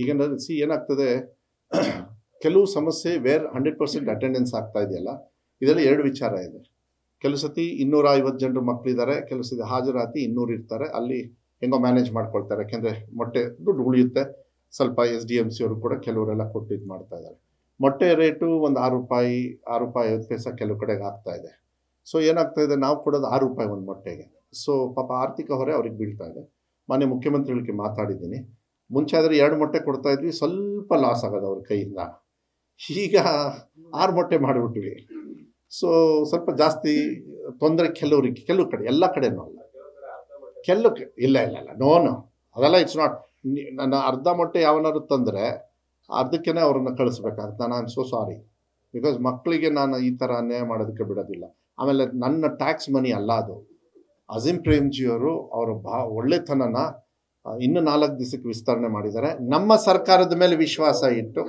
ಈಗ ಸಿ ಏನಾಗ್ತದೆ? ಕೆಲವು ಸಮಸ್ಯೆ ವೇರ್ ಹಂಡ್ರೆಡ್ ಪರ್ಸೆಂಟ್ ಅಟೆಂಡೆನ್ಸ್ ಆಗ್ತಾ ಇದೆಯಲ್ಲ, ಇದರಲ್ಲಿ ಎರಡು ವಿಚಾರ ಇದೆ. ಕೆಲವು ಸತಿ ಇನ್ನೂರ ಐವತ್ತು ಜನರು ಮಕ್ಕಳಿದ್ದಾರೆ ಕೆಲವು ಸತಿ ಹಾಜರಾತಿ ಇನ್ನೂರು ಇರ್ತಾರೆ, ಅಲ್ಲಿ ಹೆಂಗೋ ಮ್ಯಾನೇಜ್ ಮಾಡ್ಕೊಳ್ತಾರೆ. ಯಾಕೆಂದರೆ ಮೊಟ್ಟೆ ದುಡ್ಡು ಉಳಿಯುತ್ತೆ. ಸ್ವಲ್ಪ ಎಸ್ ಡಿ ಎಂ ಸಿ ಅವರು ಕೂಡ ಕೆಲವರೆಲ್ಲ ಕೊಟ್ಟು ಇದು ಮಾಡ್ತಾ ಇದ್ದಾರೆ. ಮೊಟ್ಟೆ ರೇಟು ಒಂದು ಆರು ರೂಪಾಯಿ ಆರು ರೂಪಾಯಿ ಐವತ್ತು ಪೈಸೆ ಕೆಲವು ಕಡೆಗೆ ಆಗ್ತಾ ಇದೆ. ಸೊ ಏನಾಗ್ತಾ ಇದೆ? ನಾವು ಕೊಡೋದು ಆರು ರೂಪಾಯಿ ಒಂದು ಮೊಟ್ಟೆಗೆ. ಸೊ ಪಾಪ ಆರ್ಥಿಕ ಹೊರೆ ಅವ್ರಿಗೆ ಬೀಳ್ತಾ ಇದೆ. ಮಾನ್ಯ ಮುಖ್ಯಮಂತ್ರಿಗಳಿಗೆ ಮಾತಾಡಿದ್ದೀನಿ. ಮುಂಚೆ ಆದರೆ ಎರಡು ಮೊಟ್ಟೆ ಕೊಡ್ತಾ ಇದ್ವಿ, ಸ್ವಲ್ಪ ಲಾಸ್ ಆಗೋದು ಅವ್ರ ಕೈಯಿಂದ. ಈಗ ಆರು ಮೊಟ್ಟೆ ಮಾಡಿಬಿಟ್ವಿ. ಸೊ ಸ್ವಲ್ಪ ಜಾಸ್ತಿ ತೊಂದರೆ ಕೆಲವರಿಗೆ, ಕೆಲವು ಕಡೆ, ಎಲ್ಲ ಕಡೆನೂ ಅಲ್ಲ. ಕೆಲವು ಇಲ್ಲ ಇಲ್ಲ ಇಲ್ಲ ನೋ ನೋ ಅದೆಲ್ಲ ಇಟ್ಸ್ ನಾಟ್ ನನ್ನ ಅರ್ಧ ಮೊಟ್ಟೆ ಯಾವನಾದ್ರು ತಂದರೆ ಅರ್ಧಕ್ಕೇ ಅವ್ರನ್ನ ಕಳಿಸ್ಬೇಕಾಗುತ್ತೆ. ನಾನು ಸೋ ಸಾರಿ ಬಿಕಾಸ್ ಮಕ್ಕಳಿಗೆ ನಾನು ಈ ಥರ ಅನ್ಯಾಯ ಮಾಡೋದಕ್ಕೆ ಬಿಡೋದಿಲ್ಲ. ಆಮೇಲೆ ನನ್ನ ಟ್ಯಾಕ್ಸ್ ಮನಿ ಅಲ್ಲ ಅದು. ಅಜಿಂ ಪ್ರೇಮ್ಜಿಯವರು ಅವರು ಬಾ, ಒಳ್ಳೆತನನ ಇನ್ನು ನಾಲ್ಕು ದಿವಸಕ್ಕೆ ವಿಸ್ತರಣೆ ಮಾಡಿದ್ದಾರೆ. ನಮ್ಮ ಸರ್ಕಾರದ ಮೇಲೆ ವಿಶ್ವಾಸ ಇಟ್ಟು?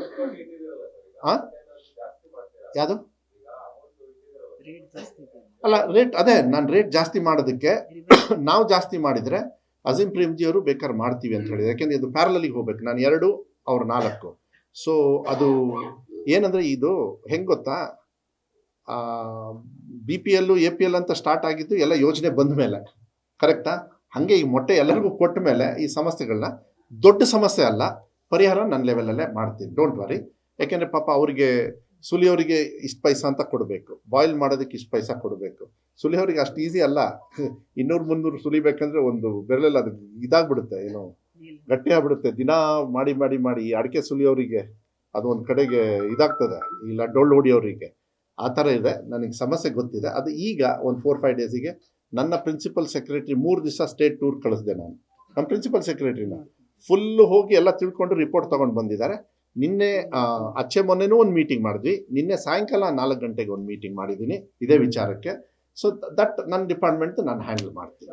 ಯಾವುದು? ಅಲ್ಲ ರೇಟ್ ಅದೇ, ನಾನು ರೇಟ್ ಜಾಸ್ತಿ ಮಾಡೋದಕ್ಕೆ ನಾವು ಜಾಸ್ತಿ ಮಾಡಿದರೆ ಅಜಿಂ ಪ್ರೇಮ್ಜಿಯವರು ಬೇಕಾದ್ರೆ ಮಾಡ್ತೀವಿ ಅಂತ ಹೇಳಿದ್ರು. ಯಾಕೆಂದ್ರೆ ಇದು ಪ್ಯಾರಲಲಿಗೆ ಹೋಗ್ಬೇಕು. ನಾನು ಎರಡು, ಅವ್ರು ನಾಲ್ಕು. ಸೊ ಅದು ಏನಂದ್ರೆ ಇದು ಹೆಂಗೆ ಗೊತ್ತಾ? B P L A P L ಅಂತ ಸ್ಟಾರ್ಟ್ ಆಗಿದ್ದು ಎಲ್ಲ ಯೋಜನೆ ಬಂದ ಮೇಲೆ ಕರೆಕ್ಟಾ ಹಾಗೆ ಈ ಮೊಟ್ಟೆ ಎಲ್ಲರಿಗೂ ಕೊಟ್ಟ ಮೇಲೆ ಈ ಸಮಸ್ಯೆಗಳನ್ನ ದೊಡ್ಡ ಸಮಸ್ಯೆ ಅಲ್ಲ ಪರಿಹಾರ ನನ್ನ ಲೆವೆಲಲ್ಲೇ ಮಾಡ್ತೀನಿ. ಡೋಂಟ್ ವರಿ ಯಾಕೆಂದರೆ ಪಾಪ ಅವರಿಗೆ ಸುಲಿಯವರಿಗೆ ಇಷ್ಟು ಪೈಸಾ ಅಂತ ಕೊಡಬೇಕು. ಬಾಯ್ಲ್ ಮಾಡೋದಕ್ಕೆ ಇಷ್ಟು ಪೈಸಾ ಕೊಡಬೇಕು. ಸುಲಿಯವರಿಗೆ ಅಷ್ಟು ಈಸಿ ಅಲ್ಲ. ಇನ್ನೂರು ಮುನ್ನೂರು ಸುಲಿಬೇಕಂದ್ರೆ ಒಂದು ಬೆರಳೆಲ್ಲ ಅದು ಇದಾಗ್ಬಿಡುತ್ತೆ ಏನೋ ಗಟ್ಟಿ ಆಗ್ಬಿಡುತ್ತೆ ದಿನ ಮಾಡಿ ಮಾಡಿ ಮಾಡಿ ಈ ಅಡಿಕೆ ಸುಲಿಯವರಿಗೆ ಅದು ಒಂದು ಕಡೆಗೆ ಇದಾಗ್ತದೆ. ಇಲ್ಲ ಡೊಳ್ಳು ಹೊಡಿಯೋರಿಗೆ. ಆ ಥರ ಇದೆ. ನನಗೆ ಸಮಸ್ಯೆ ಗೊತ್ತಿದೆ. ಅದು ಈಗ ಒಂದು ಫೋರ್ ಫೈವ್ ಡೇಸಿಗೆ ನನ್ನ ಪ್ರಿನ್ಸಿಪಲ್ ಸೆಕ್ರೆಟರಿ ಮೂರು ದಿವಸ ಸ್ಟೇಟ್ ಟೂರ್ ಕಳಿಸ್ದೆ ನಾನು. ನಮ್ಮ ಪ್ರಿನ್ಸಿಪಲ್ ಸೆಕ್ರೆಟರಿನ ಫುಲ್ಲು ಹೋಗಿ ಎಲ್ಲ ತಿಳ್ಕೊಂಡು ರಿಪೋರ್ಟ್ ತೊಗೊಂಡು ಬಂದಿದ್ದಾರೆ. ನಿನ್ನೆ ಅಚ್ಚೆ ಮೊನ್ನೆನೂ ಒಂದು ಮೀಟಿಂಗ್ ಮಾಡಿದ್ವಿ. ನಿನ್ನೆ ಸಾಯಂಕಾಲ ನಾಲ್ಕು ಗಂಟೆಗೆ ಒಂದು ಮೀಟಿಂಗ್ ಮಾಡಿದ್ದೀನಿ. ಇದೇ ವಿಚಾರಕ್ಕೆ. ಸೊ ದಟ್ ನನ್ನ ಡಿಪಾರ್ಟ್ಮೆಂಟ್ ನಾನು ಹ್ಯಾಂಡಲ್ ಮಾಡ್ತೀನಿ.